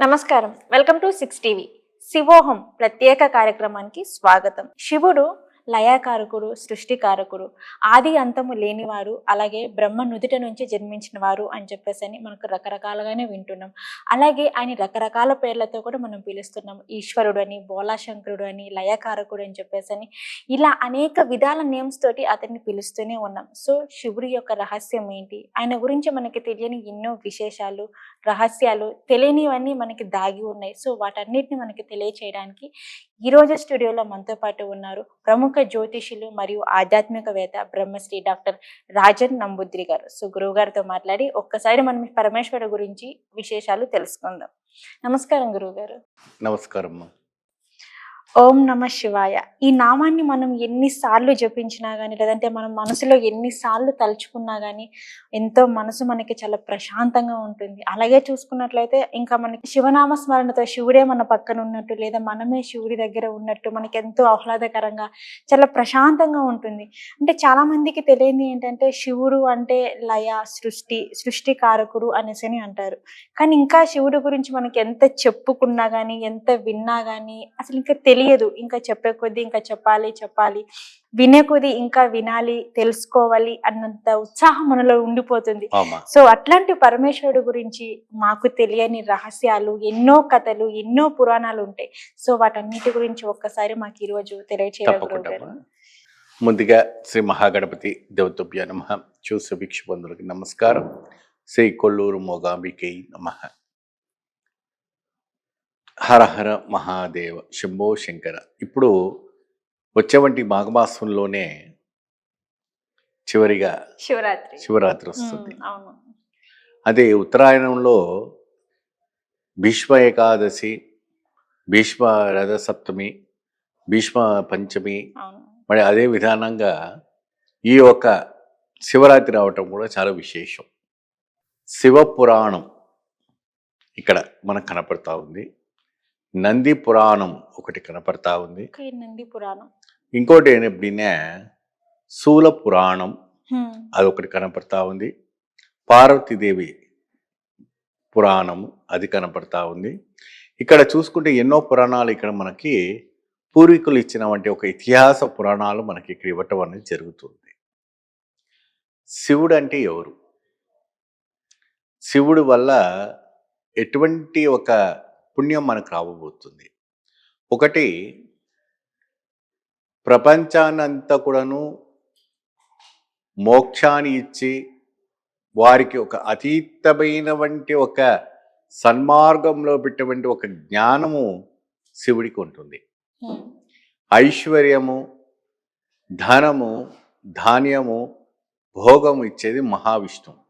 నమస్కారం. Welcome to six TV. Shivoham ప్రత్యేక కార్యక్రమానికి స్వాగతం. శివుడు లయాకారకుడు సృష్టికారకుడు ఆది అంతము లేనివారు అలాగే బ్రహ్మ నుదుట నుంచి జన్మించిన వారు అని చెప్పేసి అని మనకు రకరకాలుగానే వింటున్నాం. అలాగే ఆయన రకరకాల పేర్లతో కూడా మనం పిలుస్తున్నాం. ఈశ్వరుడు అని బోలాశంకరుడు అని లయకారకుడు అని చెప్పేసి అని ఇలా అనేక విధాల నేమ్స్ తోటి అతన్ని పిలుస్తూనే ఉన్నాం. సో శివుడి యొక్క రహస్యం ఏంటి? ఆయన గురించి మనకి తెలియని ఎన్నో విశేషాలు రహస్యాలు తెలియనివన్నీ మనకి దాగి ఉన్నాయి. సో వాటన్నిటిని మనకి తెలియచేయడానికి ఈ రోజు స్టూడియోలో మనతో పాటు ఉన్నారు ప్రముఖ జ్యోతిషులు మరియు ఆధ్యాత్మికవేత్త బ్రహ్మశ్రీ డాక్టర్ రాజన్ నంబుద్రి గారు. సో గురువు గారితో మాట్లాడి ఒక్కసారి మనం పరమేశ్వరు గురించి విశేషాలు తెలుసుకుందాం. నమస్కారం గురువు గారు. నమస్కారం ఓం నమ శివాయ. ఈ నామాన్ని మనం ఎన్నిసార్లు జపించినా కానీ లేదంటే మనం మనసులో ఎన్నిసార్లు తలుచుకున్నా కానీ ఎంతో మనసు మనకి చాలా ప్రశాంతంగా ఉంటుంది. అలాగే చూసుకున్నట్లయితే ఇంకా మనకి శివనామ స్మరణతో శివుడే మన పక్కన ఉన్నట్టు లేదా మనమే శివుడి దగ్గర ఉన్నట్టు మనకి ఎంతో ఆహ్లాదకరంగా చాలా ప్రశాంతంగా ఉంటుంది. అంటే చాలా మందికి తెలియంది ఏంటంటే శివుడు అంటే లయ సృష్టి సృష్టికారకుడు అనేసి అని అంటారు. కానీ ఇంకా శివుడు గురించి మనకి ఎంత చెప్పుకున్నా కానీ ఎంత విన్నా కానీ అసలు ఇంకా తెలియదు. ఇంకా చెప్పే కొద్దీ ఇంకా చెప్పాలి చెప్పాలి. వినే కొద్దీ ఇంకా వినాలి తెలుసుకోవాలి అన్నంత ఉత్సాహం మనలో ఉండిపోతుంది. సో అట్లాంటి పరమేశ్వరుడు గురించి మాకు తెలియని రహస్యాలు ఎన్నో కథలు ఎన్నో పురాణాలు ఉంటాయి. సో వాటన్నిటి గురించి ఒక్కసారి మాకు ఈరోజు అమ్మా. ముందుగా శ్రీ మహాగణపతి దేవతభ్య నమ. చూసే భిక్షుబంధులకి నమస్కారం. శ్రీ కొల్లూరు మోగాంబికై నమ. హర హర మహాదేవ శంభో శంకర. ఇప్పుడు వచ్చేవంటి మాఘమాసంలోనే చివరిగా శివరాత్రి. శివరాత్రి వస్తుంది. అవును. అదే ఉత్తరాయణంలో భీష్మ ఏకాదశి భీష్మ రథసప్తమి భీష్మ పంచమి మరి అదే విధానంగా ఈ యొక్క శివరాత్రి రావటం కూడా చాలా విశేషం. శివ పురాణం ఇక్కడ మనకు కనపడతా ఉంది. నంది పురాణం ఒకటి కనపడతా ఉంది. నంది పురాణం. ఇంకోటి ఏంటంటే శూల పురాణం హ్మ్. అదొకటి కనపడతా ఉంది. పార్వతీదేవి పురాణం అది కనపడతా ఉంది. ఇక్కడ చూసుకుంటే ఎన్నో పురాణాలు ఇక్కడ మనకి పూర్వీకులు ఇచ్చిన వంటి ఒక ఇతిహాస పురాణాలు మనకి ఇక్కడ ఇవ్వటం అనేది జరుగుతుంది. శివుడు అంటే ఎవరు? శివుడు వల్ల ఎటువంటి ఒక పుణ్యం మనకు రాబోతుంది. ఒకటి ప్రపంచాన్నంతా కూడాను మోక్షాన్ని ఇచ్చి వారికి ఒక అతీతమైన వంటి ఒక సన్మార్గంలో పెట్టటువంటి ఒక జ్ఞానము శివుడికి ఉంటుంది. ఐశ్వర్యము ధనము ధాన్యము భోగము ఇచ్చేది మహావిష్ణువు.